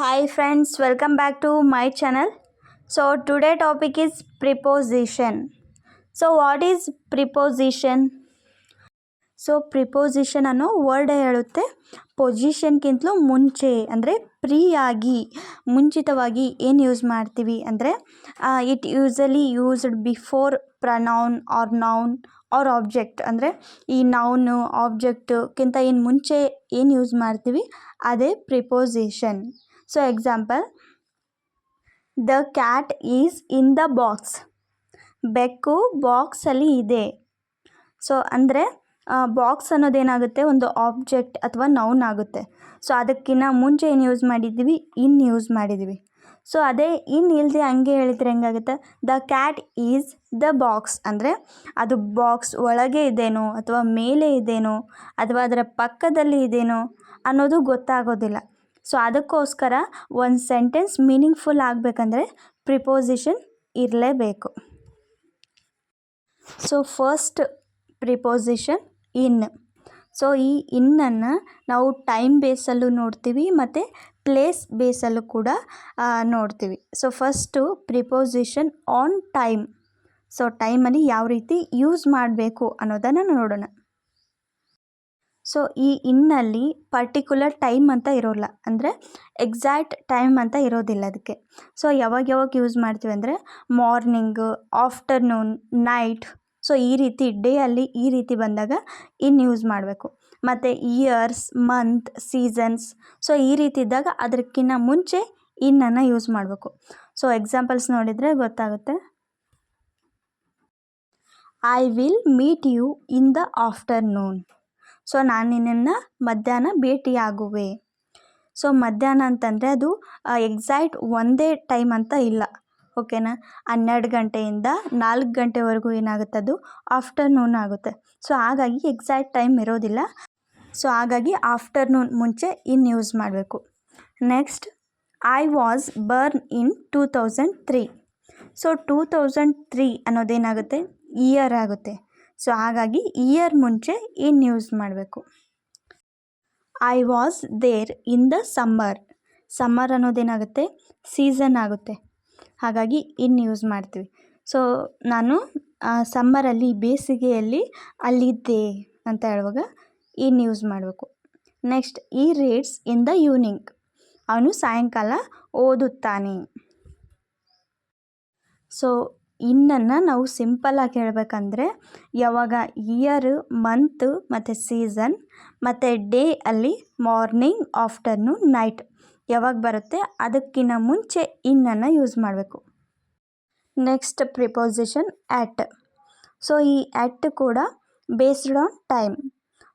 Hi friends welcome back to my channel so today topic is preposition so what is preposition so preposition ಅನ್ನೋ word ಹೇಳುತ್ತೆ. ಪೊಸಿಷನ್ಗಿಂತಲೂ ಮುಂಚೆ, ಅಂದರೆ ಪ್ರೀಯಾಗಿ, ಮುಂಚಿತವಾಗಿ ಏನು ಯೂಸ್ ಮಾಡ್ತೀವಿ ಅಂದರೆ it usually used before pronoun or noun or object ಅಂದರೆ ಈ ನೌನು ಆಬ್ಜೆಕ್ಟುಕ್ಕಿಂತ ಏನು ಮುಂಚೆ ಏನು ಯೂಸ್ ಮಾಡ್ತೀವಿ, ಅದೇ preposition so example the cat is in the box ಬೆಕ್ಕು ಬಾಕ್ಸಲ್ಲಿ ಇದೆ. ಸೊ ಅಂದರೆ ಬಾಕ್ಸ್ ಅನ್ನೋದೇನಾಗುತ್ತೆ? ಒಂದು ಆಬ್ಜೆಕ್ಟ್ ಅಥವಾ ನೌನ್ ಆಗುತ್ತೆ. ಸೊ ಅದಕ್ಕಿಂತ ಮುಂಚೆ ಏನು ಯೂಸ್ ಮಾಡಿದ್ವಿ? ಇನ್ ಯೂಸ್ ಮಾಡಿದ್ವಿ. ಸೊ ಅದೇ ಇನ್ ಇಲ್ಲದೆ ಹಂಗೆ ಹೇಳಿದರೆ ಹೆಂಗಾಗುತ್ತೆ? The cat is the box ಅಂದರೆ, ಅದು ಬಾಕ್ಸ್ ಒಳಗೆ ಇದೇನೋ ಅಥವಾ ಮೇಲೆ ಇದೇನೋ ಅಥವಾ ಅದರ ಪಕ್ಕದಲ್ಲಿ ಇದೇನೋ ಅನ್ನೋದು ಗೊತ್ತಾಗೋದಿಲ್ಲ. ಸೊ ಅದಕ್ಕೋಸ್ಕರ ಒಂದು ಸೆಂಟೆನ್ಸ್ ಮೀನಿಂಗ್ಫುಲ್ ಆಗಬೇಕಂದ್ರೆ ಪ್ರಿಪೋಸಿಷನ್ ಇರಲೇಬೇಕು. So first preposition in so ಈ ಇನ್ನನ್ನು ನಾವು ಟೈಮ್ ಬೇಸಲ್ಲೂ ನೋಡ್ತೀವಿ ಮತ್ತು ಪ್ಲೇಸ್ ಬೇಸಲ್ಲೂ ಕೂಡ ನೋಡ್ತೀವಿ. So first preposition on time so ಟೈಮಲ್ಲಿ ಯಾವ ರೀತಿ ಯೂಸ್ ಮಾಡಬೇಕು ಅನ್ನೋದನ್ನು ನೋಡೋಣ. ಸೊ ಈ ಇನ್ನಲ್ಲಿ ಪರ್ಟಿಕ್ಯುಲರ್ ಟೈಮ್ ಅಂತ ಇರೋಲ್ಲ. ಅಂದರೆ ಎಕ್ಸಾಕ್ಟ್ ಟೈಮ್ ಅಂತ ಇರೋದಿಲ್ಲ ಅದಕ್ಕೆ ಸೊ ಯಾವಾಗ ಯಾವಾಗ ಯೂಸ್ ಮಾಡ್ತೀವಿ ಅಂದರೆ ಮಾರ್ನಿಂಗ್ ಆಫ್ಟರ್ನೂನ್ ನೈಟ್ ಸೊ ಈ ರೀತಿ ಡೇ ಅಲ್ಲಿ ಈ ರೀತಿ ಬಂದಾಗ ಇನ್ ಯೂಸ್ ಮಾಡಬೇಕು. ಮತ್ತು ಇಯರ್ಸ್ ಮಂತ್ ಸೀಸನ್ಸ್ ಸೊ ಈ ರೀತಿ ಇದ್ದಾಗ ಅದಕ್ಕಿಂತ ಮುಂಚೆ ಇನ್ನನ್ನು ಯೂಸ್ ಮಾಡಬೇಕು. ಸೊ ಎಕ್ಸಾಂಪಲ್ಸ್ ನೋಡಿದರೆ ಗೊತ್ತಾಗುತ್ತೆ. I will meet you in the afternoon so ನಾನು ನಿನ್ನನ್ನು ಮಧ್ಯಾಹ್ನ ಭೇಟಿಯಾಗುವೆ. ಸೊ ಮಧ್ಯಾಹ್ನ ಅಂತಂದರೆ ಅದು ಎಕ್ಸಾಕ್ಟ್ ಒಂದೇ ಟೈಮ್ ಅಂತ ಇಲ್ಲ. ಓಕೆನಾ ಹನ್ನೆರಡು ಗಂಟೆಯಿಂದ ನಾಲ್ಕು ಗಂಟೆವರೆಗೂ ಏನಾಗುತ್ತೆ ಅದು? ಆಫ್ಟರ್ನೂನ್ ಆಗುತ್ತೆ. ಸೊ ಹಾಗಾಗಿ ಎಕ್ಸಾಕ್ಟ್ ಟೈಮ್ ಇರೋದಿಲ್ಲ. ಸೊ ಹಾಗಾಗಿ ಆಫ್ಟರ್ನೂನ್ ಮುಂಚೆ ಇನ್ ಯೂಸ್ ಮಾಡಬೇಕು. Next I was born in two thousand three so two thousand three ಅನ್ನೋದೇನಾಗುತ್ತೆ? Year ಆಗುತ್ತೆ. ಸೊ ಹಾಗಾಗಿ ಇಯರ್ ಮುಂಚೆ ಇನ್ ಯೂಸ್ ಮಾಡಬೇಕು? I was there in the summer summer ಅನ್ನೋದೇನಾಗುತ್ತೆ season ಆಗುತ್ತೆ. ಹಾಗಾಗಿ ಇನ್ ಯೂಸ್ ಮಾಡ್ತೀವಿ? ಸೊ ನಾನು ಸಮ್ಮರಲ್ಲಿ ಬೇಸಿಗೆಯಲ್ಲಿ ಅಲ್ಲಿದ್ದೆ ಅಂತ ಹೇಳುವಾಗ ಇನ್ ಯೂಸ್ ಮಾಡಬೇಕು? Next he reads in the evening ಅವನು ಸಾಯಂಕಾಲ ಓದುತ್ತಾನೆ. ಸೊ ಇನ್ನನ್ನು ನಾವು ಸಿಂಪಲ್ಲಾಗಿ ಹೇಳಬೇಕಂದ್ರೆ ಯಾವಾಗ ಇಯರ್ ಮಂತ್ ಮತ್ತು ಸೀಸನ್ ಮತ್ತು ಡೇ ಅಲ್ಲಿ ಮಾರ್ನಿಂಗ್ ಆಫ್ಟರ್ನೂನ್ ನೈಟ್ ಯಾವಾಗ ಬರುತ್ತೆ ಅದಕ್ಕಿಂತ ಮುಂಚೆ ಇನ್ನನ್ನು ಯೂಸ್ ಮಾಡಬೇಕು. ನೆಕ್ಸ್ಟ್ ಪ್ರಿಪೋಸಿಷನ್ ಆ್ಯಟ್ ಸೊ ಈ ಆ್ಯಟ್ ಕೂಡ ಬೇಸ್ಡ್ ಆನ್ ಟೈಮ್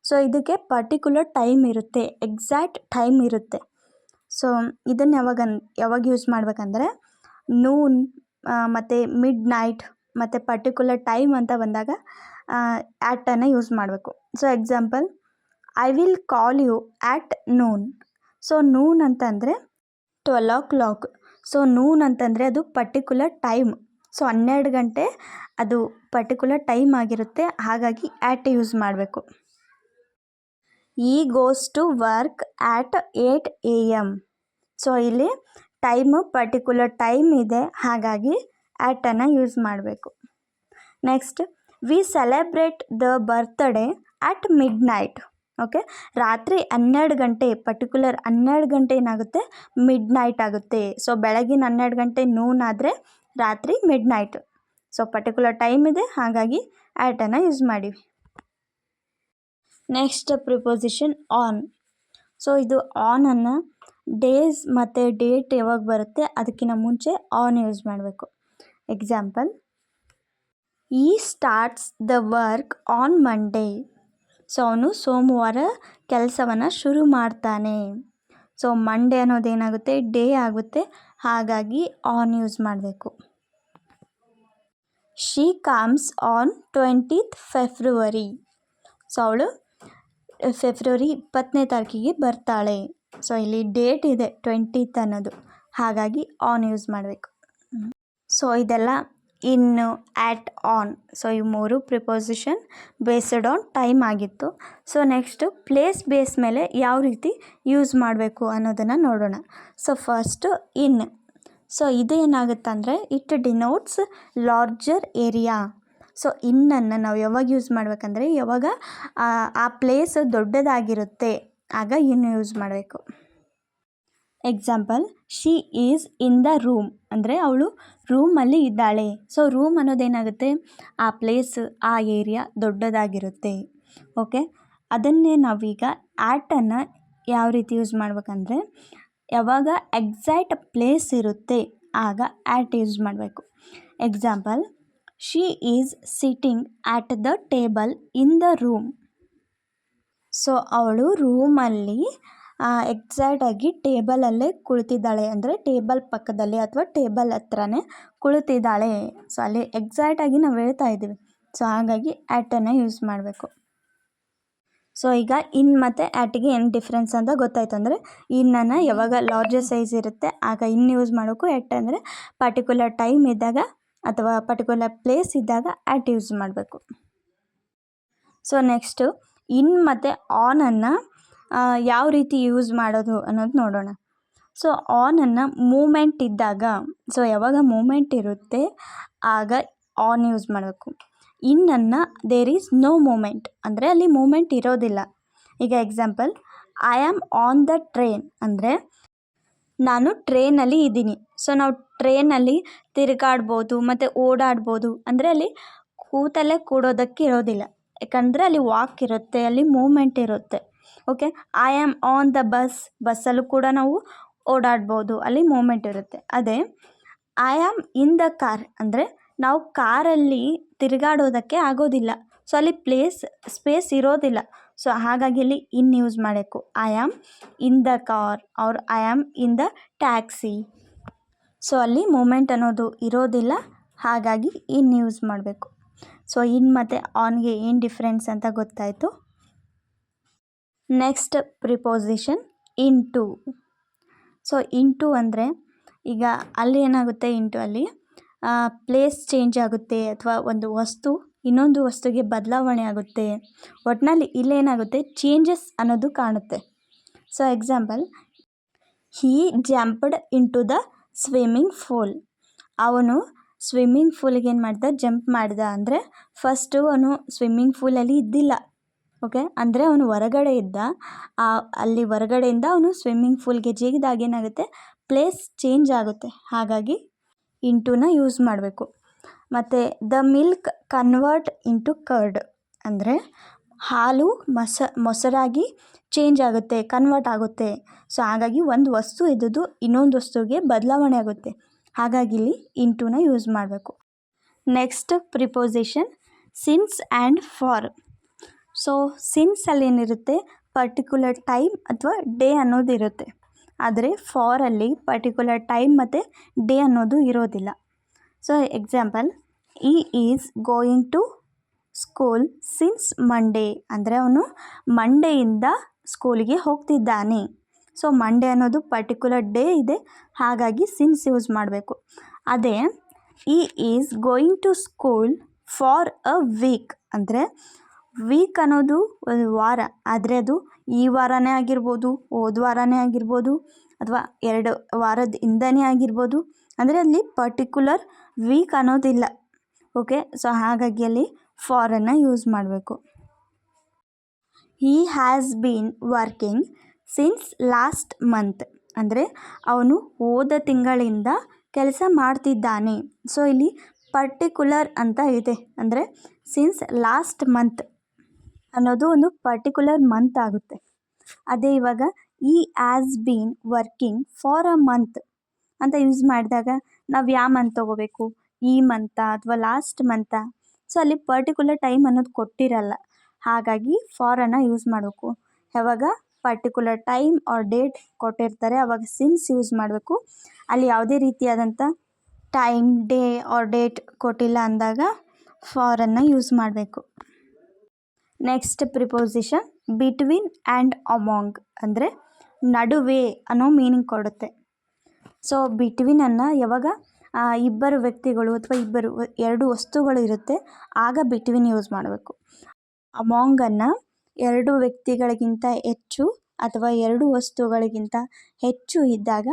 ಸೊ ಇದಕ್ಕೆ ಪರ್ಟಿಕ್ಯುಲರ್ ಟೈಮ್ ಇರುತ್ತೆ ಎಕ್ಸಾಕ್ಟ್ ಟೈಮ್ ಇರುತ್ತೆ. ಸೊ ಇದನ್ನು ಯಾವಾಗ ಯಾವಾಗ ಯೂಸ್ ಮಾಡಬೇಕಂದ್ರೆ ನೂನ್ ಮತ್ತು ಮಿಡ್ ನೈಟ್ ಮತ್ತು ಪರ್ಟಿಕ್ಯುಲರ್ ಟೈಮ್ ಅಂತ ಬಂದಾಗ ಆ್ಯಟನ್ನು ಯೂಸ್ ಮಾಡಬೇಕು. So example I will call you at noon so noon ಅಂತಂದರೆ twelve o'clock so noon ಅಂತಂದರೆ ಅದು ಪರ್ಟಿಕ್ಯುಲರ್ ಟೈಮ್ ಸೊ ಹನ್ನೆರಡು ಗಂಟೆ ಅದು ಪರ್ಟಿಕ್ಯುಲರ್ ಟೈಮ್ ಆಗಿರುತ್ತೆ. ಹಾಗಾಗಿ ಆ್ಯಟ್ ಯೂಸ್ ಮಾಡಬೇಕು. He goes to work at eight A M so ಇಲ್ಲಿ ಟೈಮು, ಪರ್ಟಿಕ್ಯುಲರ್ ಟೈಮ್ ಇದೆ. ಹಾಗಾಗಿ ಆ್ಯಟನ್ನು ಯೂಸ್ ಮಾಡಬೇಕು. Next, we celebrate the birthday at midnight okay? ರಾತ್ರಿ ಹನ್ನೆರಡು ಗಂಟೆ, ಪರ್ಟಿಕ್ಯುಲರ್ ಹನ್ನೆರಡು ಗಂಟೆ ಏನಾಗುತ್ತೆ? ಮಿಡ್ ನೈಟ್ ಆಗುತ್ತೆ. ಸೊ, ಬೆಳಗಿನ ಹನ್ನೆರಡು ಗಂಟೆ ನೂನ್ ಆದರೆ ರಾತ್ರಿ midnight so, particular time ಇದೆ. ಹಾಗಾಗಿ ಆ್ಯಟನ್ನು ಯೂಸ್ ಮಾಡಿವಿ ನೆಕ್ಸ್ಟ್, ಪ್ರಿಪೋಸಿಷನ್ ಆನ್. ಸೊ, ಇದು ಆನನ್ನು ಡೇಸ್ ಮತ್ತು ಡೇಟ್ ಯಾವಾಗ ಬರುತ್ತೆ ಅದಕ್ಕಿಂತ ಮುಂಚೆ ಆನ್ ಯೂಸ್ ಮಾಡಬೇಕು. Example he starts the work on Monday so ಅವನು ಸೋಮವಾರ ಕೆಲಸವನ್ನು ಶುರು ಮಾಡ್ತಾನೆ. ಸೊ ಮಂಡೇ ಅನ್ನೋದೇನಾಗುತ್ತೆ ಡೇ ಆಗುತ್ತೆ. ಹಾಗಾಗಿ ಆನ್ ಯೂಸ್ ಮಾಡಬೇಕು. She comes on twentieth February so ಅವಳು ಫೆಬ್ರವರಿ ಇಪ್ಪತ್ತನೇ ತಾರೀಕಿಗೆ ಬರ್ತಾಳೆ. ಸೊ ಇಲ್ಲಿ ಡೇಟ್ ಇದೆ ಟ್ವೆಂಟಿತ್ ಅನ್ನೋದು. ಹಾಗಾಗಿ ಆನ್ ಯೂಸ್ ಮಾಡಬೇಕು. ಸೊ ಇದೆಲ್ಲ ಇನ್ನು ಆ್ಯಟ್ ಆನ್ ಸೊ ಈ ಮೂರು ಪ್ರಿಪೋಸಿಷನ್ ಬೇಸ್ಡ್ ಆನ್ ಟೈಮ್ ಆಗಿತ್ತು. ಸೊ ನೆಕ್ಸ್ಟು ಪ್ಲೇಸ್ ಬೇಸ್ ಮೇಲೆ ಯಾವ ರೀತಿ ಯೂಸ್ ಮಾಡಬೇಕು ಅನ್ನೋದನ್ನು ನೋಡೋಣ. ಸೊ ಫಸ್ಟು ಇನ್ ಸೊ ಇದು ಏನಾಗುತ್ತೆ ಅಂದರೆ it denotes larger area so ಇನ್ನನ್ನು ನಾವು ಯಾವಾಗ ಯೂಸ್ ಮಾಡಬೇಕಂದ್ರೆ, ಯಾವಾಗ, ಆ- ಆ ಪ್ಲೇಸ್ ದೊಡ್ಡದಾಗಿರುತ್ತೆ. ಆಗ ಇನ್ನು ಯೂಸ್ ಮಾಡಬೇಕು? Example she is in the room ಅಂದರೆ ಅವಳು ರೂಮಲ್ಲಿ ಇದ್ದಾಳೆ. ಸೊ ರೂಮ್ ಅನ್ನೋದೇನಾಗುತ್ತೆ? ಆ ಪ್ಲೇಸ್ ಆ ಏರಿಯಾ ದೊಡ್ಡದಾಗಿರುತ್ತೆ. ಓಕೆ ಅದನ್ನೇ ನಾವೀಗ ಆ್ಯಟನ್ನು ಯಾವ ರೀತಿ ಯೂಸ್ ಮಾಡ್ಬೇಕಂದ್ರೆ, ಯಾವಾಗ ಎಕ್ಸಾಕ್ಟ್ ಪ್ಲೇಸ್ ಇರುತ್ತೆ, ಆಗ ಆ್ಯಟ್ ಯೂಸ್ ಮಾಡಬೇಕು. Example she is sitting at the table in the room so ಅವಳು ರೂಮಲ್ಲಿ ಎಕ್ಸಾಕ್ಟಾಗಿ ಟೇಬಲಲ್ಲೇ ಕುಳಿತಿದ್ದಾಳೆ. ಅಂದರೆ ಟೇಬಲ್ ಪಕ್ಕದಲ್ಲಿ ಅಥವಾ ಟೇಬಲ್ ಹತ್ರನೇ ಕುಳಿತಿದ್ದಾಳೆ. ಸೊ ಅಲ್ಲಿ ಎಕ್ಸಾಕ್ಟಾಗಿ ನಾವು ಹೇಳ್ತಾ ಇದ್ದೀವಿ. ಸೊ ಹಾಗಾಗಿ ಆ್ಯಟನ್ನು ಯೂಸ್ ಮಾಡಬೇಕು. ಸೊ ಈಗ ಇನ್ ಮತ್ತು ಆ್ಯಟಿಗೆ ಏನು ಡಿಫ್ರೆನ್ಸ್ ಅಂತ ಗೊತ್ತಾಯ್ತು. ಅಂದರೆ ಇನ್ನನ್ನು ಯಾವಾಗ ಲಾರ್ಜರ್ ಸೈಜ್ ಇರುತ್ತೆ, ಆಗ ಇನ್ ಯೂಸ್ ಮಾಡೋಕ್ಕೂ ಎಟ್ ಅಂದರೆ ಪರ್ಟಿಕ್ಯುಲರ್ ಟೈಮ್ ಇದ್ದಾಗ ಅಥವಾ ಪರ್ಟಿಕ್ಯುಲರ್ ಪ್ಲೇಸ್ ಇದ್ದಾಗ ಆ್ಯಟ್ ಯೂಸ್ ಮಾಡಬೇಕು. ಸೊ ನೆಕ್ಸ್ಟು ಇನ್ ಮತ್ತು ಆನನ್ನು ಯಾವ ರೀತಿ ಯೂಸ್ ಮಾಡೋದು ಅನ್ನೋದು ನೋಡೋಣ. ಸೊ ಆನನ್ನು ಮೂಮೆಂಟ್ ಇದ್ದಾಗ, ಸೊ, ಯಾವಾಗ ಮೂಮೆಂಟ್ ಇರುತ್ತೆ, ಆಗ ಆನ್ ಯೂಸ್ ಮಾಡಬೇಕು. ಇನ್ನನ್ನು ದೇರ್ ಈಸ್ ನೋ ಮೂಮೆಂಟ್ ಅಂದರೆ ಅಲ್ಲಿ ಮೂಮೆಂಟ್ ಇರೋದಿಲ್ಲ. ಈಗ example I am on the train ಅಂದರೆ ನಾನು ಟ್ರೈನಲ್ಲಿ ಇದ್ದೀನಿ. ಸೊ, ನಾವು ಟ್ರೈನಲ್ಲಿ ತಿರುಗಾಡ್ಬೋದು, ಮತ್ತು ಓಡಾಡ್ಬೋದು, ಅಂದರೆ ಅಲ್ಲಿ ಕೂತಲ್ಲೇ ಕೂಡೋದಕ್ಕೆ ಇರೋದಿಲ್ಲ. ಯಾಕಂದರೆ ಅಲ್ಲಿ ವಾಕ್ ಇರುತ್ತೆ, ಅಲ್ಲಿ ಮೂಮೆಂಟ್ ಇರುತ್ತೆ. Okay I am on the bus ಬಸ್ಸಲ್ಲೂ ಕೂಡ ನಾವು ಓಡಾಡ್ಬೋದು, ಅಲ್ಲಿ ಮೂಮೆಂಟ್ ಇರುತ್ತೆ. ಅದೇ I am in the car ಅಂದರೆ ನಾವು ಕಾರಲ್ಲಿ ತಿರುಗಾಡೋದಕ್ಕೆ ಆಗೋದಿಲ್ಲ. ಸೊ ಅಲ್ಲಿ ಪ್ಲೇಸ್ ಸ್ಪೇಸ್ ಇರೋದಿಲ್ಲ. ಸೊ ಹಾಗಾಗಿ ಅಲ್ಲಿ ಇನ್ ಯೂಸ್ ಮಾಡಬೇಕು. I am in the car or I am in the taxi so ಅಲ್ಲಿ ಮೂಮೆಂಟ್ ಅನ್ನೋದು ಇರೋದಿಲ್ಲ. ಹಾಗಾಗಿ ಇನ್ ಯೂಸ್ ಮಾಡಬೇಕು. ಸೊ, ಇನ್ ಮತ್ತು ಆನ್ಗೆ ಏನು ಡಿಫ್ರೆನ್ಸ್ ಅಂತ ಗೊತ್ತಾಯಿತು. Next preposition into so into ಅಂದರೆ ಈಗ ಅಲ್ಲಿ ಏನಾಗುತ್ತೆ ಇಂಟು ಅಲ್ಲಿ? ಪ್ಲೇಸ್ ಚೇಂಜ್ ಆಗುತ್ತೆ ಅಥವಾ ಒಂದು ವಸ್ತು, ಇನ್ನೊಂದು ವಸ್ತುಗೆ ಬದಲಾವಣೆ ಆಗುತ್ತೆ. ಒಟ್ಟಿನಲ್ಲಿ ಇಲ್ಲೇನಾಗುತ್ತೆ ಚೇಂಜಸ್ ಅನ್ನೋದು ಕಾಣುತ್ತೆ. So example he jumped into the swimming pool ಅವನು ಸ್ವಿಮ್ಮಿಂಗ್ ಫೂಲಿಗೆ ಏನು ಮಾಡ್ದ? ಜಂಪ್ ಮಾಡ್ದ. ಅಂದರೆ ಫಸ್ಟು ಅವನು ಸ್ವಿಮ್ಮಿಂಗ್ ಫೂಲಲ್ಲಿ ಇದ್ದಿಲ್ಲ. ಓಕೆ ಅಂದರೆ ಅವನು ಹೊರಗಡೆ ಇದ್ದ. ಆ, ಅಲ್ಲಿ ಹೊರಗಡೆಯಿಂದ ಅವನು ಸ್ವಿಮ್ಮಿಂಗ್ ಫೂಲ್ಗೆ ಜಿಗಿದಾಗ ಏನಾಗುತ್ತೆ ಪ್ಲೇಸ್ ಚೇಂಜ್ ಆಗುತ್ತೆ. ಹಾಗಾಗಿ ಇಂಟುನ ಯೂಸ್ ಮಾಡಬೇಕು. ಮತ್ತು the milk convert into curd ಅಂದರೆ ಹಾಲು ಮೊಸ, ಮೊಸರಾಗಿ ಚೇಂಜ್ ಆಗುತ್ತೆ ಕನ್ವರ್ಟ್ ಆಗುತ್ತೆ. ಸೊ ಹಾಗಾಗಿ ಒಂದು ವಸ್ತು ಇದ್ದದ್ದು ಇನ್ನೊಂದು ವಸ್ತುಗೆ ಬದಲಾವಣೆ ಆಗುತ್ತೆ. ಹಾಗಾಗಿ ಇಲ್ಲಿ ಇಂಟುನ ಯೂಸ್ ಮಾಡಬೇಕು. Next preposition since and for so ಸಿನ್ಸಲ್ಲಿ ಏನಿರುತ್ತೆ? ಪರ್ಟಿಕ್ಯುಲರ್ ಟೈಮ್ ಅಥವಾ ಡೇ ಅನ್ನೋದು ಇರುತ್ತೆ. ಆದರೆ ಫಾರಲ್ಲಿ ಪರ್ಟಿಕ್ಯುಲರ್ ಟೈಮ್ ಮತ್ತು ಡೇ ಅನ್ನೋದು ಇರೋದಿಲ್ಲ. So example he is going to school since Monday ಅಂದರೆ ಅವನು ಮಂಡೆಯಿಂದ ಸ್ಕೂಲಿಗೆ ಹೋಗ್ತಿದ್ದಾನೆ. ಸೊ ಮಂಡೇ ಅನ್ನೋದು ಪರ್ಟಿಕ್ಯುಲರ್ ಡೇ ಇದೆ. ಹಾಗಾಗಿ ಸಿನ್ಸ್ ಯೂಸ್ ಮಾಡಬೇಕು. ಅದೇ he is going to school for a week ಅಂದರೆ ವೀಕ್ ಅನ್ನೋದು ಒಂದು ವಾರ. ಆದರೆ ಅದು ಈ ವಾರನೇ ಆಗಿರ್ಬೋದು, ಹೋದ ವಾರನೇ ಆಗಿರ್ಬೋದು, ಅಥವಾ ಎರಡು ವಾರದ ಹಿಂದನೇ ಆಗಿರ್ಬೋದು. ಅಂದರೆ ಅಲ್ಲಿ ಪರ್ಟಿಕ್ಯುಲರ್ ವೀಕ್ ಅನ್ನೋದಿಲ್ಲ. ಓಕೆ ಸೊ ಹಾಗಾಗಿ ಅಲ್ಲಿ ಫಾರನ್ನು ಯೂಸ್ ಮಾಡಬೇಕು. He has been working since last month ಅಂದರೆ ಅವನು ಹೋದ ತಿಂಗಳಿಂದ ಕೆಲಸ ಮಾಡ್ತಿದ್ದಾನೆ. ಸೊ ಇಲ್ಲಿ ಪರ್ಟಿಕ್ಯುಲರ್ ಅಂತ ಇದೆ. ಅಂದರೆ ಸಿನ್ಸ್ ಲಾಸ್ಟ್ ಮಂತ್ ಅನ್ನೋದು ಒಂದು ಪರ್ಟಿಕ್ಯುಲರ್ ಮಂತ್ ಆಗುತ್ತೆ. ಅದೇ ಇವಾಗ he has been working for a month ಅಂತ ಯೂಸ್ ಮಾಡಿದಾಗ, ನಾವು ಯಾವ ಮಂತ್ ತೊಗೋಬೇಕು? ಈ ಮಂತ ಅಥವಾ ಲಾಸ್ಟ್ ಮಂತ ಸೊ ಅಲ್ಲಿ ಪರ್ಟಿಕ್ಯುಲರ್ ಟೈಮ್ ಅನ್ನೋದು ಕೊಟ್ಟಿರಲ್ಲ. ಹಾಗಾಗಿ ಫಾರನ್ನು ಯೂಸ್ ಮಾಡಬೇಕು. ಯಾವಾಗ? ಪರ್ಟಿಕ್ಯುಲರ್ ಟೈಮ್ ಆರ್ ಡೇಟ್ ಕೊಟ್ಟಿರ್ತಾರೆ. ಅವಾಗ ಸಿನ್ಸ್ ಯೂಸ್ ಮಾಡಬೇಕು. ಅಲ್ಲಿ ಯಾವುದೇ ರೀತಿಯಾದಂಥ ಟೈಮ್ ಡೇ ಆರ್ ಡೇಟ್ ಕೊಟ್ಟಿಲ್ಲ ಅಂದಾಗ ಫಾರನ್ನು ಯೂಸ್ ಮಾಡಬೇಕು. Next preposition between and among ಅಂದರೆ ನಡುವೆ ಅನ್ನೋ ಮೀನಿಂಗ್ ಕೊಡುತ್ತೆ. ಸೊ ಬಿಟ್ವೀನನ್ನು ಯಾವಾಗ ಇಬ್ಬರು ವ್ಯಕ್ತಿಗಳು ಅಥವಾ ಇಬ್ಬರು, ಎರಡು ವಸ್ತುಗಳು ಇರುತ್ತೆ, ಆಗ ಬಿಟ್ವೀನ್ ಯೂಸ್ ಮಾಡಬೇಕು. ಅಮಾಂಗನ್ನು ಎರಡು ವ್ಯಕ್ತಿಗಳಿಗಿಂತ ಹೆಚ್ಚು ಅಥವಾ ಎರಡು ವಸ್ತುಗಳಿಗಿಂತ ಹೆಚ್ಚು ಇದ್ದಾಗ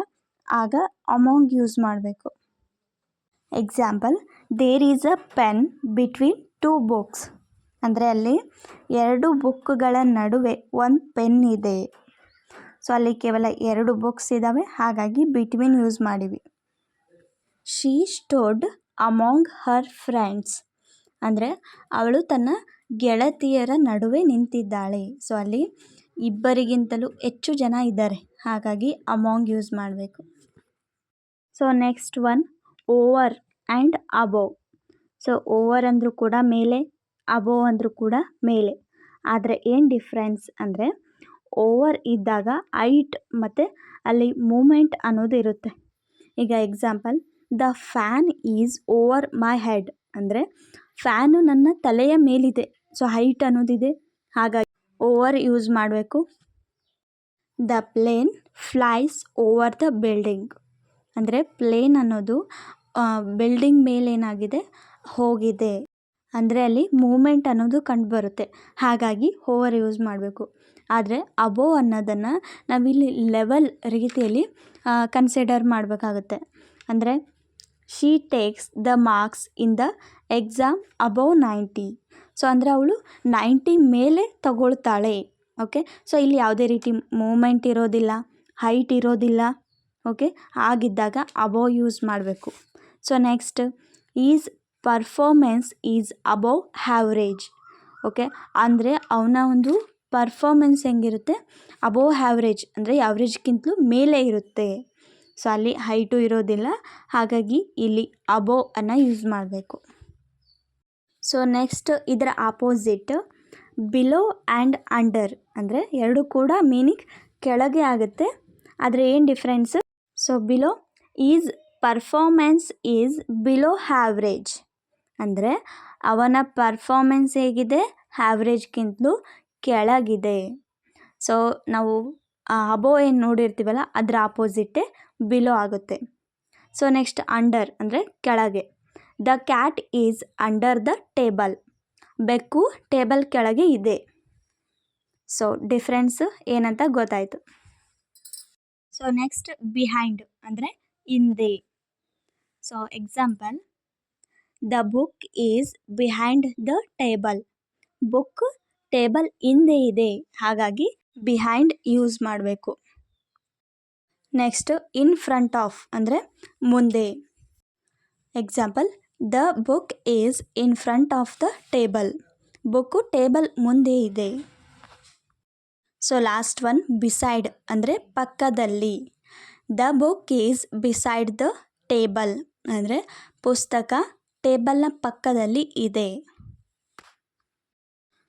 ಆಗ ಅಮೌಂಟ್ ಯೂಸ್ ಮಾಡಬೇಕು. Example there is a pen between two books ಅಂದರೆ ಅಲ್ಲಿ ಎರಡು ಬುಕ್ಗಳ ನಡುವೆ ಒಂದು ಪೆನ್ ಇದೆ. ಸೊ ಅಲ್ಲಿ ಕೇವಲ ಎರಡು ಬುಕ್ಸ್ ಇದ್ದಾವೆ ಹಾಗಾಗಿ ಬಿಟ್ವೀನ್ ಯೂಸ್ ಮಾಡಿವಿ. She stood among her friends ಅಂದರೆ ಅವಳು ತನ್ನ ಗೆಳತಿಯರ ನಡುವೆ ನಿಂತಿದ್ದಾಳೆ. ಸೊ, ಅಲ್ಲಿ ಇಬ್ಬರಿಗಿಂತಲೂ ಹೆಚ್ಚು ಜನ ಇದ್ದಾರೆ. ಹಾಗಾಗಿ ಅಮಾಂಗ್ ಯೂಸ್ ಮಾಡಬೇಕು. So, next one, over and above so, over ಅಂದರೂ ಕೂಡ ಮೇಲೆ ಅಬೋವ್ ಅಂದರೂ ಕೂಡ ಮೇಲೆ. ಆದರೆ ಏನು ಡಿಫ್ರೆನ್ಸ್ ಅಂದರೆ, ಓವರ್ ಇದ್ದಾಗ ಐಟ್ ಮತ್ತು ಅಲ್ಲಿ ಮೂಮೆಂಟ್ ಅನ್ನೋದು ಇರುತ್ತೆ. ಈಗ example, the fan is over my head. ಅಂದರೆ, ಫ್ಯಾನು ನನ್ನ ತಲೆಯ ಮೇಲಿದೆ. ಸೊ ಹೈಟ್ ಅನ್ನೋದಿದೆ. ಹಾಗಾಗಿ ಓವರ್ ಯೂಸ್ ಮಾಡಬೇಕು. The plane flies over the building ಅಂದರೆ ಪ್ಲೇನ್ ಅನ್ನೋದು ಬಿಲ್ಡಿಂಗ್ ಮೇಲೇನಾಗಿದೆ ಹೋಗಿದೆ. ಅಂದರೆ ಅಲ್ಲಿ ಮೂಮೆಂಟ್ ಅನ್ನೋದು ಕಂಡುಬರುತ್ತೆ. ಹಾಗಾಗಿ ಓವರ್ ಯೂಸ್ ಮಾಡಬೇಕು. ಆದರೆ ಅಬೋವ್ ಅನ್ನೋದನ್ನು ನಾವಿಲ್ಲಿ ಲೆವೆಲ್ ರೀತಿಯಲ್ಲಿ ಕನ್ಸಿಡರ್ ಮಾಡಬೇಕಾಗುತ್ತೆ. ಅಂದರೆ she takes the marks in the exam above ninety so ಅಂದರೆ ಅವಳು ನೈಂಟಿ ಮೇಲೆ ತಗೊಳ್ತಾಳೆ ಓಕೆ ಸೊ ಇಲ್ಲಿ ಯಾವುದೇ ರೀತಿ ಮೂಮೆಂಟ್ ಇರೋದಿಲ್ಲ ಹೈಟ್ ಇರೋದಿಲ್ಲ ಓಕೆ ಹಾಗಿದ್ದಾಗ ಅಬೋವ್ ಯೂಸ್ ಮಾಡಬೇಕು. So next his performance is above average okay ಅಂದರೆ ಅವನ ಒಂದು ಪರ್ಫಾರ್ಮೆನ್ಸ್ ಹೆಂಗಿರುತ್ತೆ? ಅಬೋವ್ ಹ್ಯಾವ್ರೇಜ್ ಅಂದರೆ ಯಾವ್ರೇಜ್ಗಿಂತಲೂ ಮೇಲೆ ಇರುತ್ತೆ. ಸೊ ಅಲ್ಲಿ ಹೈಟು ಇರೋದಿಲ್ಲ, ಹಾಗಾಗಿ ಇಲ್ಲಿ ಅಬೋವ್ ಅನ್ನು ಯೂಸ್ ಮಾಡಬೇಕು. ಸೊ ನೆಕ್ಸ್ಟ್ ಇದರ ಆಪೋಸಿಟ್ ಬಿಲೋ ಆ್ಯಂಡ್ ಅಂಡರ್ ಅಂದರೆ ಎರಡು ಕೂಡ ಮೀನಿಂಗ್ ಕೆಳಗೆ ಆಗುತ್ತೆ. ಆದರೆ ಏನು difference so below his performance is below average ಅಂದರೆ ಅವನ ಪರ್ಫಾರ್ಮೆನ್ಸ್ ಹೇಗಿದೆ? ಹ್ಯಾವ್ರೇಜ್ಗಿಂತಲೂ ಕೆಳಗಿದೆ. ಸೊ ನಾವು ಅಬೋ ಏನು ನೋಡಿರ್ತೀವಲ್ಲ, ಅದರ ಆಪೋಸಿಟ್ಟೇ ಬಿಲೋ ಆಗುತ್ತೆ. ಸೊ ನೆಕ್ಸ್ಟ್ ಅಂಡರ್ ಅಂದರೆ ಕೆಳಗೆ. The cat is under the table ಬೆಕ್ಕು ಟೇಬಲ್ ಕೆಳಗೆ ಇದೆ. ಸೊ ಡಿಫ್ರೆನ್ಸ್ ಏನಂತ ಗೊತ್ತಾಯಿತು. ಸೊ ನೆಕ್ಸ್ಟ್ ಬಿಹೈಂಡ್ ಅಂದರೆ ಹಿಂದೆ. So example the book is behind the table book table ಹಿಂದೆ ಇದೆ. ಹಾಗಾಗಿ ಬಿಹೈಂಡ್ ಯೂಸ್ ಮಾಡಬೇಕು. ನೆಕ್ಸ್ಟ್ ಇನ್ ಫ್ರಂಟ್ ಆಫ್ ಅಂದರೆ ಮುಂದೆ. Example the book is in front of the table book table ಮುಂದೆ ಇದೆ. ಸೊ ಲಾಸ್ಟ್ ಒನ್ ಬಿಸೈಡ್ ಅಂದರೆ ಪಕ್ಕದಲ್ಲಿ. The book is beside the table ಅಂದರೆ ಪುಸ್ತಕ ಟೇಬಲ್ನ ಪಕ್ಕದಲ್ಲಿ ಇದೆ.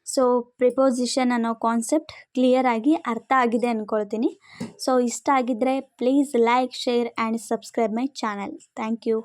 ಸೊ ಪ್ರಿಪೋಸಿಷನ್ ಅನ್ನೋ ಕಾನ್ಸೆಪ್ಟ್ ಕ್ಲಿಯರಾಗಿ ಅರ್ಥ ಆಗಿದೆ ಅಂದ್ಕೊಳ್ತೀನಿ ಸೊ ಇಷ್ಟ ಆಗಿದ್ದರೆ please like share and subscribe my channel thank you